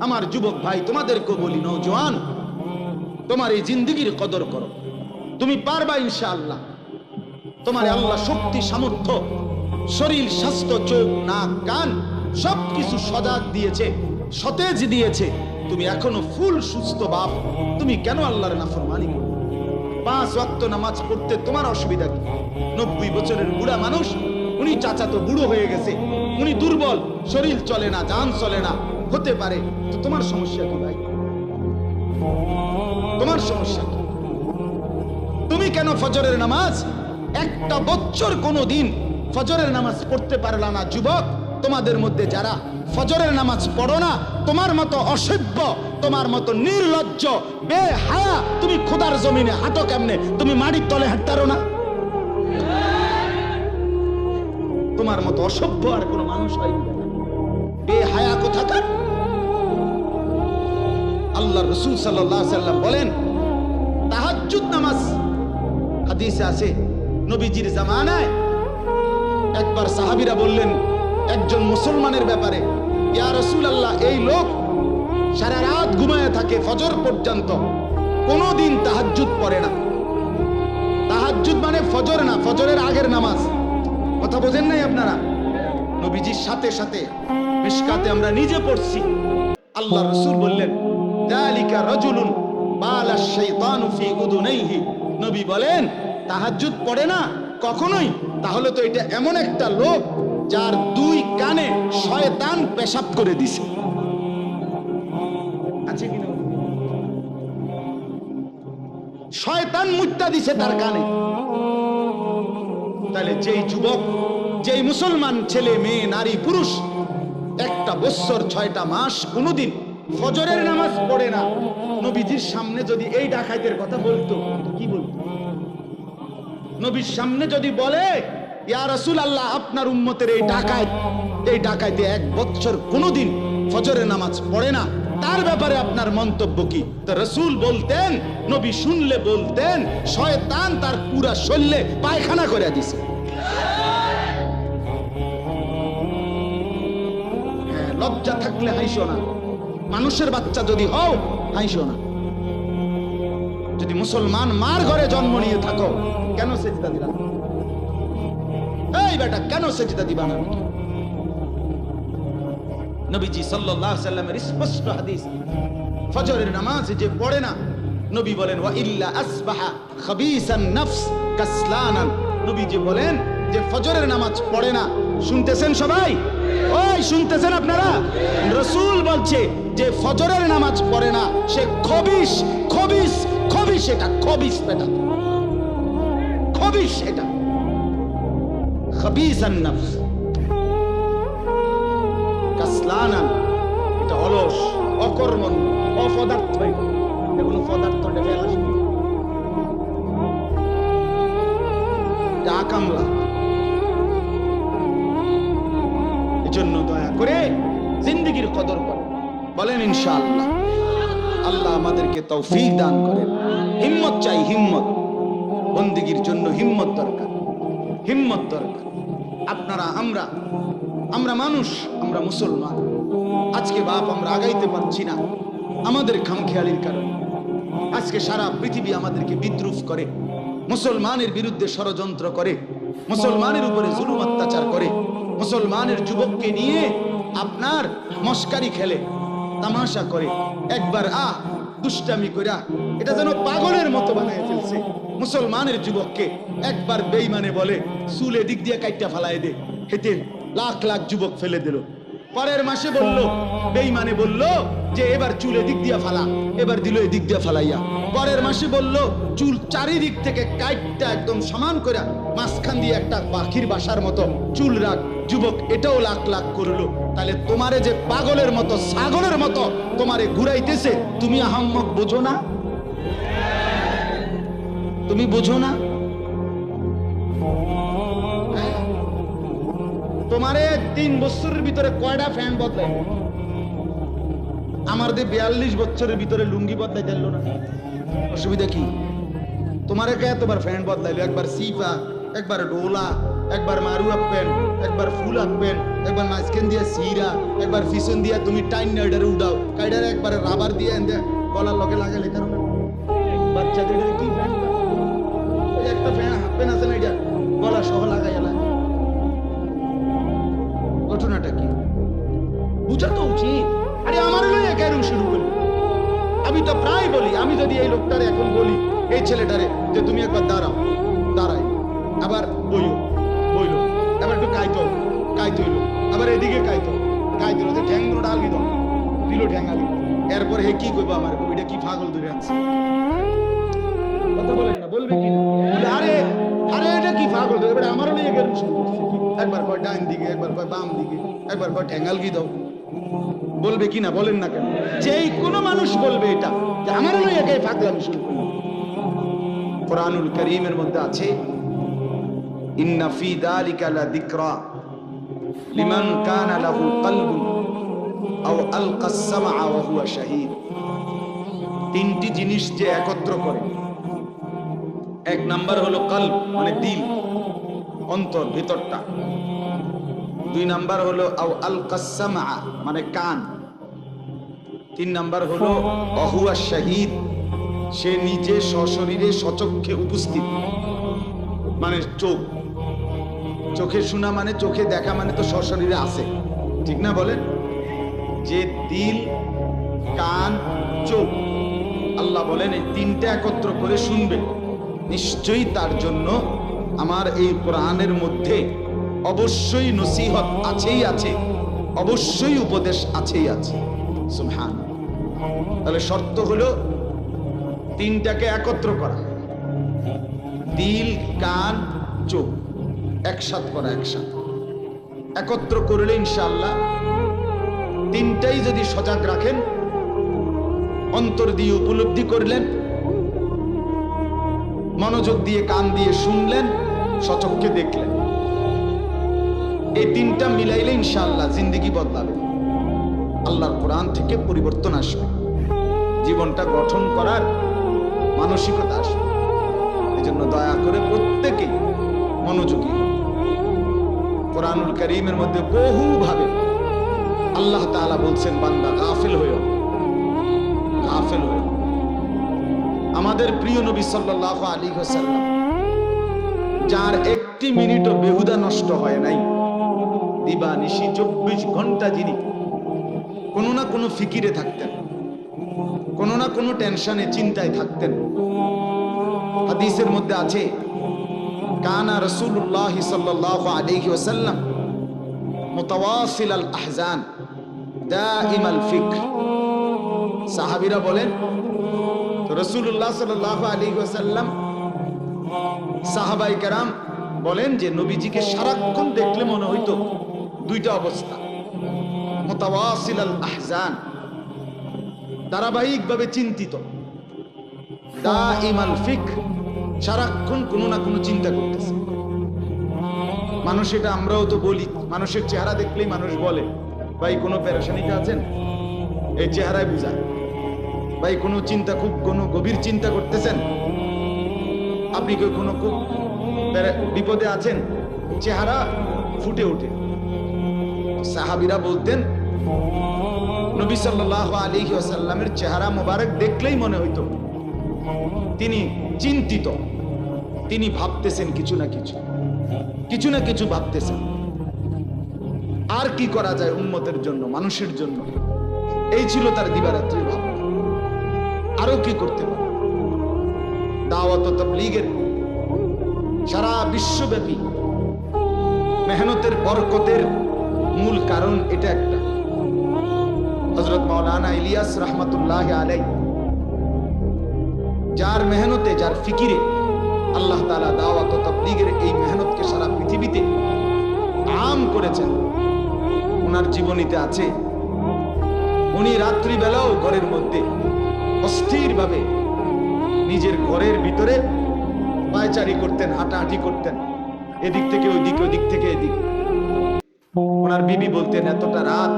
আমার যুবক ভাই তোমাদেরকে বলি নৌজওয়ান তোমার এই জিন্দগির কদর করো। তুমি পারবা ইনশাআল্লাহ। তোমার আল্লাহ শক্তি, সামর্থ্য, শরীর, স্বাস্থ্য, চোখ, নাক, কান, সবকিছু সজাগ দিয়েছে, সতেজ দিয়েছে। তুমি এখনও ফুল সুস্থ বাপ। তুমি কেন আল্লাহর নাফরমানি করো? পাঁচ ওয়াক্ত নামাজ পড়তে তোমার অসুবিধা কি? নব্বই বছরের বুড়া মানুষ, উনি চাচা তো বুড়ো হয়ে গেছে। উনি দুর্বল, শরীর চলে না যান চলে না। হতে পারে, তো তোমার সমস্যা কি ভাই? তোমার সমস্যা কি? তুমি কেন ফজরের নামাজ? একটা বছর কোনো দিন ফজরের নামাজ পড়তে পারলা না, যুবক। তোমাদের মধ্যে যারা ফজরের নামাজ পড়ো না, তোমার মতো অসভ্য, তোমার মতো নির্লজ্জ, বেহায়া, তুমি খোদার জমিনে হাঁটো কেমনে? তুমি মাটির তলে হাঁটতারো না? তোমার মতো অসভ্য আর কোনো মানুষ হয় বেহায়া কোথাকার? আল্লাহ রসুল সাল্লাহ সাল্লাম বলেন, তাহাজ্জুদ নামাজ। হাদিসে আছে, নবীজির জামানায় একবার সাহাবীরা বললেন, একজন মুসলমানের ব্যাপারে, ইয়া রসুল আল্লাহ এই লোক সারা রাত ঘুমায় থাকে ফজর পর্যন্ত, কোনোদিন তাহাজ্জুদ পড়ে না। তাহাজ্জুদ মানে ফজর না, ফজরের আগের নামাজ। কথা বোঝেন নাই আপনারা? নবীজির সাথে সাথে মিশকাতে আমরা নিজে পড়ছি। আল্লাহ রসুল বললেন দালিকা রজুলুন বালা শাইতানু ফি উদুনাইহি। নবী বলেন, তাহাজ্জুদ পড়ে না কখনোই? তাহলে তো এটা এমন একটা লোক যার দুই কানে শয়তান পেশাব করে দিছে। আছে কিনা শয়তান মুত্তা দিছে তার কানে। তাহলে যেই যুবক, যেই মুসলমান ছেলে, মেয়ে, নারী, পুরুষ, একটা বৎসর ছয়টা মাস কোনোদিন ফজরের নামাজ পড়ে না। নবীজির সামনে যদি এই ডাকাইতের কথা বলতো কি বলতো? নবীর সামনে যদি বলে ইয়া রসুল আল্লাহ আপনার উম্মতের এই ডাকাত এই ডাকাইতে এক বছর কোনোদিন ফজরের নামাজ পড়ে না। তার ব্যাপারে আপনার মন্তব্য কি? তো রসুল বলতেন নবী শুনলে বলতেন শয়তান তার পুরা শরীরে পায়খানা করে দিছে। হ্যাঁ, লজ্জা থাকলে হাইসো না। মানুষের বাচ্চা যদি হও হাইসো না। যদি মুসলমান মার ঘরে জন্ম নিয়ে থাকো, কেন সেজদা দিলা? এই বেটা, কেন সেজদা দিবা না? নবীজি আলাইহি সাল্লামের স্পষ্ট হাদিস, ফজরের নামাজ যে পড়ে না, নবী বলেন, ওয়া ইল্লা আসবাহা খাবিসান নফস কাসলানান। নবীজি বলেন যে, ফজরের নামাজ পড়ে না। শুনতেছেন সবাই? ওই, শুনতেছেন আপনারা? রসুল বলছে যে ফজরের নামাজ পড়ে না, সে খবিস খবিস খবিস এটা খবিস এটা। খবিস এটা। খবিস নফস। কাসলানান, এটা অলস অকর্মণ অপদার্থ। আল্লাহ আমাদেরকে তৌফিক দান করেন। হিম্মত চাই, হিম্মত। জন্য হিম্মত দরকার। হিম্মত দরকার। আপনারা, আমরা আমরা মানুষ, আমরা মুসলমান। আজকে বাপ আমরা আগাইতে পারছি না আমাদের খামখেয়ালির কারণে। আজকে সারা পৃথিবী আমাদেরকে বিদ্রুপ করে, মুসলমানের বিরুদ্ধে ষড়যন্ত্র করে, মুসলমানের উপরে জুলুম অত্যাচার করে, মুসলমানের যুবককে নিয়ে আপনার মস্কারি খেলে তামাশা করে। একবার আ দুষ্টামি কইরা এটা যেন পাগলের মতো বানিয়ে ফেলছে। মুসলমানের যুবককে একবার বেইমানে বলে, চুলে দিক দিয়ে কাইটা ফালাই দে। হেতে লাখ লাখ যুবক ফেলে দিল। পরের মাসে বলল বেইমানে বলল যে, এবার চুলে দিক দিয়া ফালা। এবার দিল এদিক দিয়া ফালাইয়া। পরের মাসে বলল, চুল চারিদিক থেকে কাইটটা একদম সমান করে মাঝখান দিয়ে একটা পাখির বাসার মতো চুল রাখ। যুবক এটাও লাখ লাখ করল। তাহলে তোমারে যে পাগলের মতো, ছাগলের মতো তোমারে ঘুরাইতেছে, তুমি আহম্মক বোঝো না? তুমি বোঝো না? তোমারে তিন বছরের ভিতরে কয়টা ফ্যান বদলাই আমার দিয়ে বিয়াল্লিশ বছরের ভিতরে লুঙ্গি বদলাই দিল না অসুবিধা কি? তোমার একে এতবার ফ্যান বদলাইলো? একবার সিফা একবার ডোলা, একবার মারুয়া প্যান্ট একবার ফুল আঁকবেন, একবার মাঝখান দিয়ে সিরা একবার পিছন দিয়ে তুমি টাইন নাইডারে উড়াও কাইডারে একবার রাবার দিয়ে এনে গলার লগে লাগালে কারণ বাচ্চাদের কি ফ্যান একটা ফ্যান হাফ প্যান্ট আছে না এটা গলা সহ লাগাইয়া লাগে। ঘটনাটা কি? বুঝা তো উচিত। আরে আমার লইয়া কেন শুরু করলি। আমি তো প্রায় বলি, আমি যদি এই লোকটারে এখন বলি, এই ছেলেটারে, যে তুমি একবার দাঁড়াও। আবার এদিকে কাইতো কাইতো যে ঠ্যাং দুটো ডালগি দাও দিল ঠ্যাং এরপর হে কি কইবো আমার এটা কি পাগল ধরে আনছে কথা বলেন না, বলবে কি না? আরে আরে, এটা কি পাগল ধরে, এবার আমারও নিয়ে গেল একবার কয় ডাইন দিকে, একবার কয় বাম দিকে, একবার কয় ঠ্যাঙ্গাল কি দাও। বলবে কি না, বলেন না কেন? যেই কোনো মানুষ বলবে এটা, যে আমারও নয় একে পাগলামি শুরু করল। কোরআনুল করিমের মধ্যে আছে, ইন্না ফি দালিকা লা যিকরা লিমান কানা লাহু কলবুন আও আলকা সামআ ওয়া হুয়া শাহীদ। তিনটি জিনিস যে একত্র করে। এক নাম্বার হলো কলব মানে দিল, অন্তর, ভিতরটা। দুই নাম্বার হলো আও আলকা সামআ মানে কান। তিন নাম্বার হলো অহুয়া শাহীদ, সে নিজে সশরীরে সচক্ষে উপস্থিত। মানে চোখ। চোখে শোনা মানে চোখে দেখা মানে তো সশরীরে আছে। ঠিক না বলেন? যে দিল, কান, চোখ, আল্লাহ বলেন এই তিনটা একত্র করে শুনবে। নিশ্চয়ই তার জন্য আমার এই কোরআনের মধ্যে অবশ্যই নসিহত আছেই আছে, অবশ্যই উপদেশ আছেই আছে। তাহলে শর্ত হলো তিনটাকে একত্র করা। দিল, কান, চোখ। একসাথ করা, একসাথ। একত্র করলে ইনশাআল্লাহ তিনটাই যদি সজাগ রাখেন, অন্তর দিয়ে উপলব্ধি করলেন, মনোযোগ দিয়ে কান দিয়ে শুনলেন সচক্ষে দেখলেন। এই তিনটা মিলাইলে ইনশাআল্লাহ জিন্দগি বদলাবে। আল্লাহর কোরআন থেকে পরিবর্তন আসবে। জীবনটা গঠন করার মানসিকতা আসবে। এই জন্য দয়া করে প্রত্যেকেই মনোযোগী। কোরআনুল করিমের মধ্যে বহু ভাবে আল্লাহ তাআলা বলছেন, বান্দা, গাফিল হয়েও গাফিল হয়েও আমাদের প্রিয় নবী সাল্লাল্লাহু আলী ওয়াসাল্লাম, যার একটি মিনিটও বেহুদা নষ্ট হয় নাই। দিবা নিশি চব্বিশ ঘণ্টা যিনি কোনো না কোনো ফিকিরে থাকতেন, কোনো না কোনো টেনশনে, চিন্তায় থাকতেন। হাদিসের মধ্যে আছে কানা রসুল্লাহ সাল্লাহ আলাইহি ওয়াসাল্লাম মুতাওয়াসিল আল আহজান দাইম আল ফিক্র। সাহাবীরা বলেন রসুল্লাহ সাল্লাহ আলাইহি ওয়াসাল্লাম সাহাবাই কেরাম বলেন যে, নবীজিকে সারাক্ষণ দেখলে মনে হইতো দুইটা অবস্থা মোতাওয়াসিল আল আহজান, ধারাবাহিকভাবে চিন্তিত দা ইমাল ফিক সারাক্ষণ কোনো না কোনো চিন্তা করতেছে। মানুষ এটা আমরাও তো বলি, মানুষের চেহারা দেখলেই মানুষ বলে, ভাই, কোনো পেরেশানিতে আছেন? এই চেহারায় বুঝায় ভাই, কোনো চিন্তা খুব, কোনো গভীর চিন্তা করতেছেন? আপনি কি কোনো খুব বিপদে আছেন? চেহারা ফুটে ওঠে। সাহাবিরা বলতেন, নবী সাল্লাল্লাহু আলাইহি ওয়াসাল্লামের চেহারা মোবারক দেখলেই মনে হইতো তিনি চিন্তিত। তিনি ভাবতেছেন কিছু না কিছু। কিছু না কিছু ভাবতেছেন। আর কি করা যায় উম্মতের জন্য, মানুষের জন্য? এই ছিল তার দিবারাত্রির ভাব আরও কি করতে পারে? দাওয়াত ও তাবলীগের সারা বিশ্বব্যাপী মেহনতের বরকতের মূল কারণ এটা একটা। হজরত মাওলানা ইলিয়াস রহমতুল্লাহ আলাই যার মেহনতে, যার ফিকিরে আল্লাহ তালা দাওয়াত তাবলীগের এই মেহনতকে সারা পৃথিবীতে আম করেছেন। ওনার জীবনীতে আছে, উনি রাত্রিবেলাও ঘরের মধ্যে অস্থিরভাবে নিজের ঘরের ভিতরে পায়চারি করতেন, হাঁটাহাঁটি করতেন, এদিক থেকে ওই দিক ওদিক থেকে এদিক। ওনার বিবি বলতেন, এতটা রাত,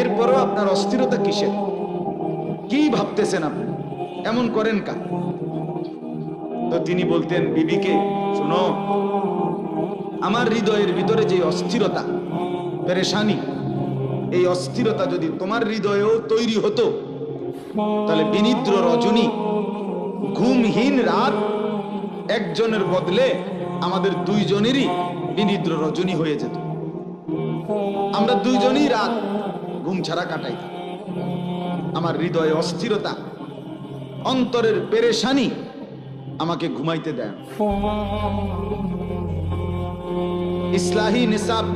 এরপরও আপনার অস্থিরতা কিসের? কি ভাবতেছেন আপনি? এমন করেন কা? তো তিনি বলতেন, বিবিকে, শোনো, আমার হৃদয়ের ভিতরে যে অস্থিরতা, পেরেশানি, এই অস্থিরতা যদি তোমার হৃদয়েও তৈরি হতো, তাহলে বিনিদ্র রজনী, ঘুমহীন রাত, একজনের বদলে আমাদের দুইজনেরই বিনিদ্র রজনী হয়ে যেত। আমরা দুইজনই রাত ঘুম ছাড়া কাটাই আমার হৃদয়ে অস্থিরতা অন্তরের পেরেশানি আমাকে ঘুমাইতে দেয় না। ইসলাহি নিসাব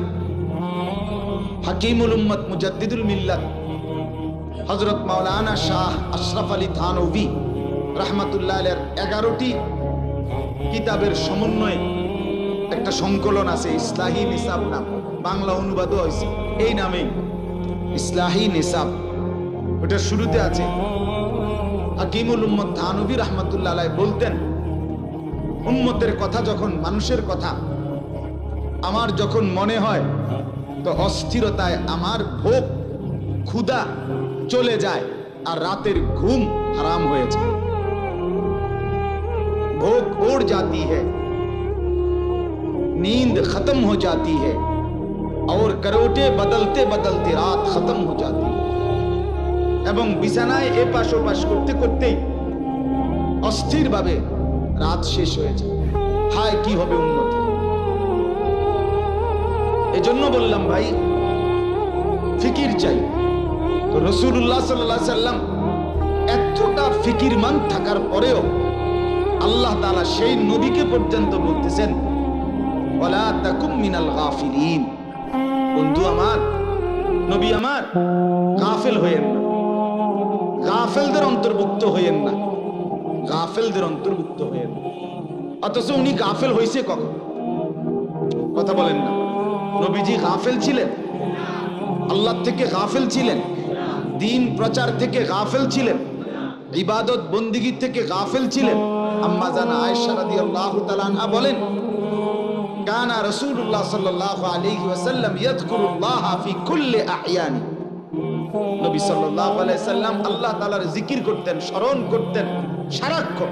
হাকিমুল উম্মত মুজাদ্দিদুল মিল্লাত হজরত মাওলানা শাহ আশরাফ আলী থানবী রহমাতুল্লাহ আলের এগারোটি কিতাবের সমন্বয়ে একটা সংকলন আছে, ইসলাহি নিসাব নাম। বাংলা অনুবাদও হয়েছে। এই নামে ইসলাহি নিসাব। ওটা শুরুতে আছে হাকিমুল উম্মত থানবী রহমাতুল্লাহ আলাই বলতেন উম্মতের কথা যখন মানুষের কথা আমার যখন মনে হয় তো অস্থিরতায় আমার ভোগ ক্ষুধা চলে যায় আর রাতের ঘুম হারাম হয়ে যায় भूख उड़ जाती है नींद खत्म हो जाती है और करवटे बदलते बदलते रात खत्म हो जाती है এবং বিছানায় এ পাশ ও পাশ করতে করতেই অস্থির ভাবে রাত শেষ হয়ে যায়। হায়, কি হবে উন্নতি। এজন্য বললাম, ভাই, ফিকির চাই। তো রসুল্লাহ সাল্লাহ সাল্লাম এতটা ফিকিরমান থাকার পরেও আল্লাহ তাআলা সেই নবীকে পর্যন্ত বলতেছেন বন্ধু আমার, নবী আমার, গাফেল হইয়েন না। গাফেলদের অন্তর্ভুক্ত হইয়েন না। গাফেলদের অন্তর্ভুক্ত হইয়েন অথচ উনি গাফেল হইছে কখন? কথা বলেন না। নবীজি গাফেল ছিলেন? আল্লাহ থেকে গাফেল ছিলেন? দিন প্রচার থেকে গাফেল ছিলেন? ইবাদত বন্দিগি থেকে গাফেল ছিলেন? আম্মা জানা আয়েশা রাদিয়াল্লাহু তাআলা আনহা বলেন, কানা রাসূলুল্লাহ সাল্লাল্লাহু আলাইহি ওয়াসাল্লাম ইয়াযকুরুল্লাহ ফি কুল্লি আহয়ানি নবী সাল্লাল্লাহু আলাইহি সাল্লাম আল্লাহ তাআলার জিকির করতেন, স্মরণ করতেন, সারাক্ষণ।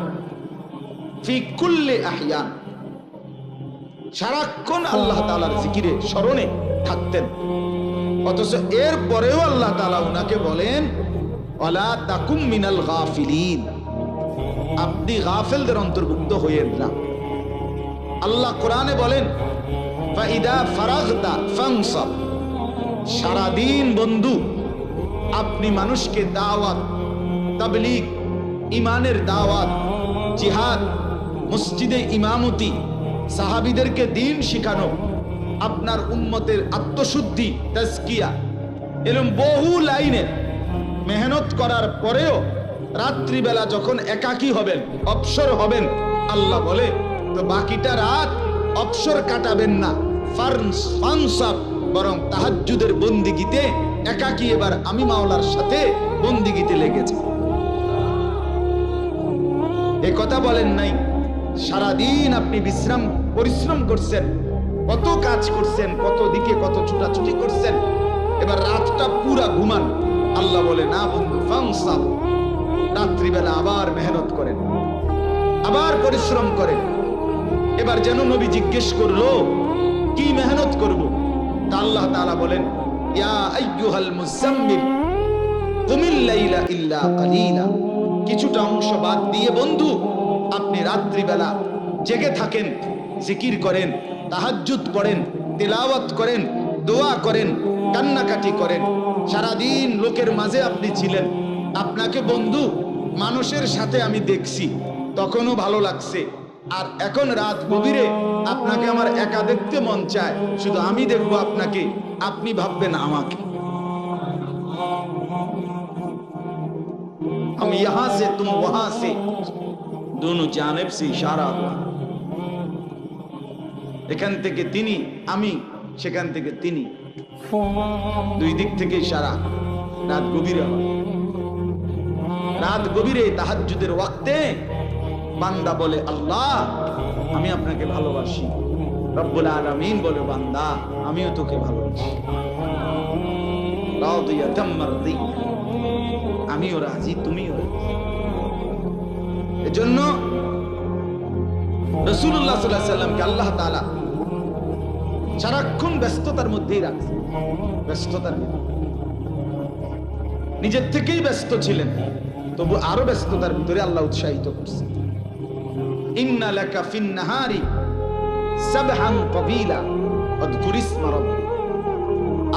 ফি কুল্লি আহয়ান। সারাক্ষণ আল্লাহ তাআলার জিকিরে, স্মরণে থাকতেন। অথচ এর পরেও আল্লাহ তাআলা উনাকে বলেন, ওয়ালা তাকুম মিনাল গাফিলিন। আপনি গাফেলদের অন্তর্ভুক্ত হইয়েন না। আল্লাহ কোরআনে বলেন ফাইদা ফারাগতা ফাংসাব সারাদিন বন্ধু আপনি মানুষকে দাওয়াত, তাবলীগ ইমানের দাওয়াত, জিহাদ, মসজিদে ইমামতি, সাহাবিদেরকে দিন শিখানো, আপনার উম্মতের আত্মশুদ্ধি, তাজকিয়া এরকম বহু লাইনে মেহনত করার পরেও রাত্রিবেলা যখন একাকী হবেন, অবসর হবেন, আল্লাহ বলে, তো বাকিটা রাত অবসর কাটাবেন না ফার্নস- ফানসাব বরং তাহাজ্জুদের বন্দিগিতে একাকী এবার আমি মাওলার সাথে বন্দিগিতে লেগেছে। এ কথা বলেন নাই, সারাদিন আপনি বিশ্রাম, পরিশ্রম করছেন, কত কাজ করছেন, কত দিকে কত ছুটাছুটি করছেন, এবার রাতটা পুরা ঘুমান। আল্লাহ বলে, না বন্ধু রাত্রিবেলা আবার মেহনত করেন, আবার পরিশ্রম করেন। এবার যেন নবী জিজ্ঞেস করল, কি মেহনত করব? তা আল্লাহ তালা বলেন ইয়া ইল্লা কিছুটা অংশ বাদ দিয়ে বন্ধু, আপনি রাত্রিবেলা জেগে থাকেন, জিকির করেন, তাহাজ্জুদ পড়েন, তেলাওয়াত করেন, দোয়া করেন, কান্নাকাটি করেন। সারাদিন লোকের মাঝে আপনি ছিলেন। আপনাকে বন্ধু, মানুষের সাথে আমি দেখছি। তখনও ভালো লাগছে। আর এখন রাত গভীরে আপনাকে আমার একা দেখতে মন চায় শুধু আমি দেখবো আপনাকে আপনি ভাববেন আমাকে हम यहां से तुम वहां से दोनों जानब से इशारा हुआ এখান থেকে তিনি আমি সেখান থেকে তিনি দুই দিক থেকে ইশারা রাত গভীরে হয় রাত গভীরে তাহাজ্জুদের ওয়াক্তে বান্দা বলে আল্লাহ, আমি আপনাকে ভালোবাসি। রব্বুল আলামিন বলে, বান্দা, আমিও তোকে ভালোবাসি। আমিও রাজি, তুমিও এজন্য রসুল্লাহ সাল্লাহ সাল্লামকে আল্লাহ তাআলা সারাক্ষণ ব্যস্ততার মধ্যেই রাখছে। ব্যস্ততার। নিজের থেকেই ব্যস্ত ছিলেন, তবু আরও ব্যস্ততার ভিতরে আল্লাহ উৎসাহিত করছে। ইন্না লাকা ফিন নাহারি সাবহান তাবিলা। আযকুর ইসমা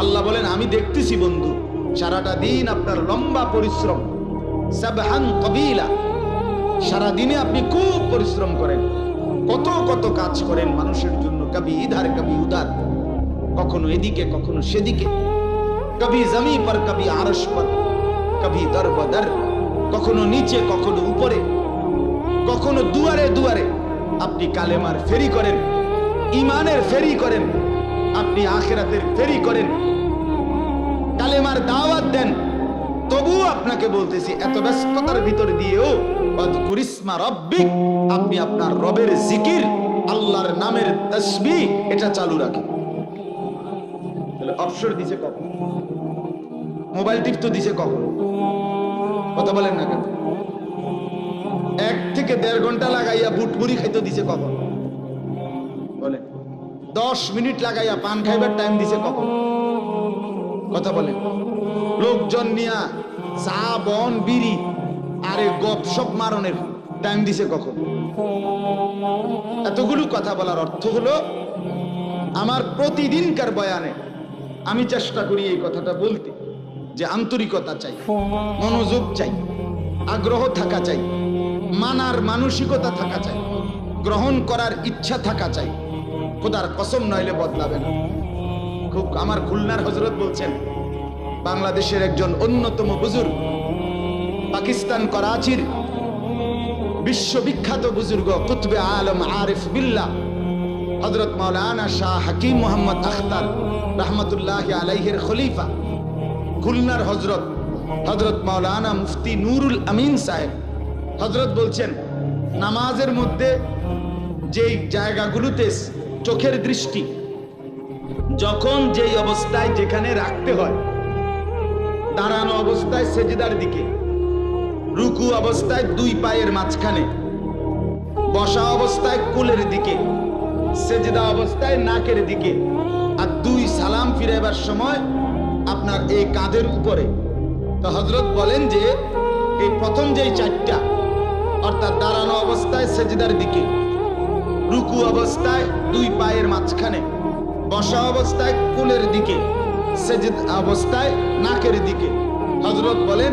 আল্লাহ বলেন, আমি দেখতেছি বন্ধু, সারাটা দিন আপনার লম্বা পরিশ্রম, সাবহান তাবিলা। সারা দিনে আপনি খুব পরিশ্রম করেন, কত কত কাজ করেন মানুষের জন্য, কবি ইধার, কবি উদার, কখনো এদিকে, কখনো সেদিকে। কবি জমি পর, কবি আরশ পর, কবি দর বদর কখনো নিচে, কখনো উপরে। কখনো দুয়ারে দুয়ারে আপনি কালেমার ফেরি করেন ইমানের ফেরি করেন, আপনি আখেরাতের ফেরি করেন। কালেমার দাওয়াত দেন, তবুও আপনাকে বলতেছি, এত ব্যস্ততার ভিতর দিয়েও কুরিসমা রব্বিক আপনি আপনার রবের জিকির, আল্লাহর নামের তসবি এটা চালু রাখেন। তাহলে অবসর দিছে কখন? মোবাইল টিপ তো দিছে কখন? কথা বলেন না কেন? এক থেকে দেড় ঘণ্টা লাগাইয়া বুট মুড়ি খাইতে দিছে কখন? বলেন দশ মিনিট লাগাইয়া পান খাইবার টাইম দিছে কখন? কথা বলে। লোকজন নিয়া চা, বন, বিড়ি, আরে গপ সপ মারণের টাইম দিছে কখন? এতগুলো কথা বলার অর্থ হলো, আমার প্রতিদিনকার বয়ানে আমি চেষ্টা করি এই কথাটা বলতে, যে আন্তরিকতা চাই, মনোযোগ চাই, আগ্রহ থাকা চাই। মানার মানসিকতা থাকা চাই। গ্রহণ করার ইচ্ছা থাকা চাই। খোদার কসম নইলে বদলাবে না। খুব আমার খুলনার হজরত বলছেন, বাংলাদেশের একজন অন্যতম বুজুর্গ, পাকিস্তান করাচির বিশ্ববিখ্যাত বুজুর্গ কুতবে আলম আরিফ বিল্লাহ হজরত মৌলানা শাহ হাকিম মোহাম্মদ আখতার রহমতুল্লাহ আলাইহের খলিফা, খুলনার হজরত হজরত মৌলানা মুফতি নুরুল আমিন সাহেব। হজরত বলছেন, নামাজের মধ্যে যেই জায়গাগুলোতে চোখের দৃষ্টি, যখন যেই অবস্থায় যেখানে রাখতে হয়, দাঁড়ানো অবস্থায় সেজদার দিকে, রুকু অবস্থায় দুই পায়ের মাঝখানে, বসা অবস্থায় কুলের দিকে, সেজদা অবস্থায় নাকের দিকে, আর দুই সালাম ফিরাইবার সময় আপনার এই কাঁধের উপরে। তো হজরত বলেন যে, এই প্রথম যেই চারটা অর্থাৎ দাঁড়ানো অবস্থায় সেজদার দিকে, রুকু অবস্থায় দুই পায়ের মাঝখানে, বসা অবস্থায় কুলের দিকে, সেজদ অবস্থায় নাকের দিকে। হজরত বলেন,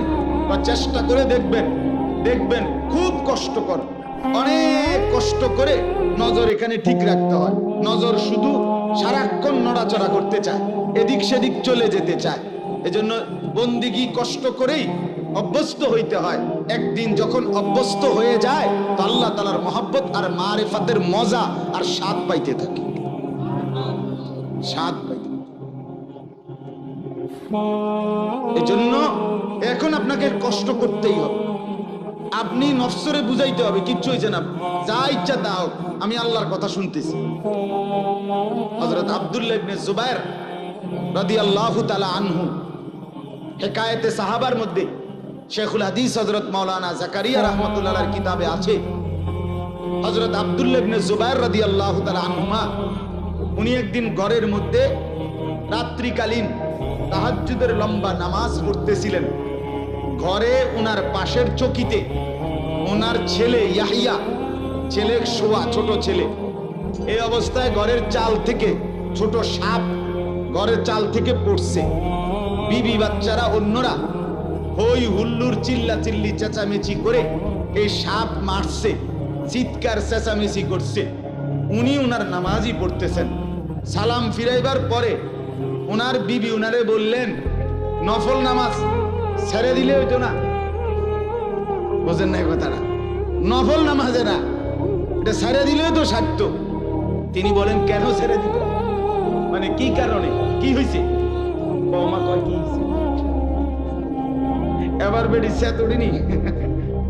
বা চেষ্টা করে দেখবেন দেখবেন, খুব কষ্টকর অনেক কষ্ট করে নজর এখানে ঠিক রাখতে হয়। নজর শুধু সারাক্ষণ নড়াচড়া করতে চায়, এদিক সেদিক চলে যেতে চায়। এজন্য বন্দিগি কষ্ট করেই অভ্যস্ত হইতে হয়। একদিন যখন অভ্যস্ত হয়ে যায়, তো আল্লাহ তালার মহাব্বত আর মারেফাতের মজা আর স্বাদ পাইতে থাকে। স্বাদ পাইতে এখন আপনাকে কষ্ট করতেই হবে। আপনি নফসরে বুঝাইতে হবে, কিচ্ছু হয়েছে না। যা ইচ্ছা তা আমি আল্লাহর কথা শুনতেছি। হযরত আব্দুল্লাহ ইবনে জুবাইর রাদিয়াল্লাহু তাআলা আনহু হেকায়েতে সাহাবার মধ্যে শেখুল হাদিস হজরত মাওলানা জাকারিয়া রাহমাতুল্লাহর কিতাবে আছে। হযরত আব্দুল্লাহ জুবাইর রাদিয়াল্লাহু তাআলা আনহুমা, উনি একদিন ঘরের মধ্যে রাত্রিকালীন তাহাজ্জুদের লম্বা নামাজ পড়তেছিলেন। ঘরে ওনার পাশের চকিতে ওনার ছেলে ইয়াহিয়া, ছেলে শোয়া, ছোট ছেলে। এই অবস্থায় ঘরের চাল থেকে ছোট সাপ ঘরের চাল থেকে পড়ছে। বিবি বাচ্চারা অন্যরা হই হুল্লুর চিল্লা চিল্লি চেঁচামেচি করে এই সাপ মারছে, চিৎকার চেঁচামেচি করছে। উনি উনার নামাজই পড়তেছেন। সালাম ফিরাইবার পরে ওনার বিবি উনারে বললেন, নফল নামাজ, ছেড়ে দিলে হইতো না। বোঝেন না কথাটা। নফল নামাজে না, এটা ছেড়ে দিলেও তো সারত তিনি বলেন, কেন ছেড়ে দিত মানে কি কারণে? কি হয়েছে কি হয়েছে এবার বেড়ি সে তুড়িনি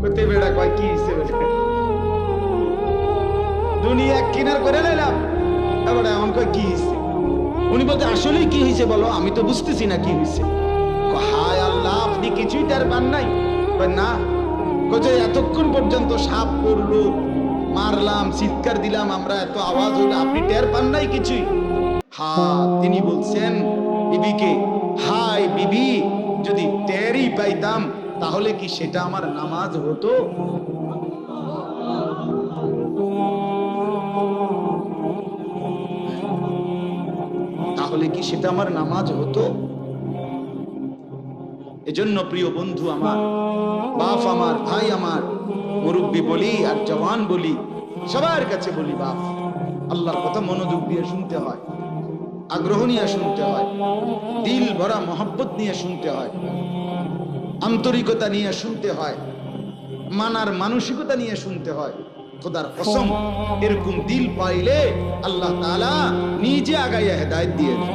কোতে বেড়া কয়, কি বলে? দুনিয়া কিনার করে নিলাম এবার এমন কয়, কি উনি বলতে আসলে কি বলো? আমি তো বুঝতেছি না কি হায় আল্লাহ, আপনি কিছুই তার পান নাই। না। এতক্ষণ পর্যন্ত সাপ পড়ল, মারলাম, চিৎকার দিলাম, আমরা এত আওয়াজ হইল আপনি টের পান নাই কিছুই? হা, তিনি বলছেন, বিবিকে হাই বিবি পাইতাম তাহলে কি সেটা আমার নামাজ হতো? তাহলে কি সেটা আমার নামাজ হতো? এজন্য প্রিয় বন্ধু আমার, বাপ আমার, ভাই আমার, মুরব্বী বলি আর জওয়ান বলি, সবার কাছে বলি বাপ, আল্লাহর কথা মনোযোগ দিয়ে শুনতে হয়, আগ্রহ নিয়ে শুনতে হয়, দিল ভরা মহব্বত নিয়ে শুনতে হয়। আন্তরিকতা নিয়ে শুনতে হয়, মানার মানসিকতা নিয়ে শুনতে হয়। খোদার কসম, এরকম দিল পাইলে আল্লাহ তালা নিজে আগাইয়া হেদায়ত দিয়ে দেন।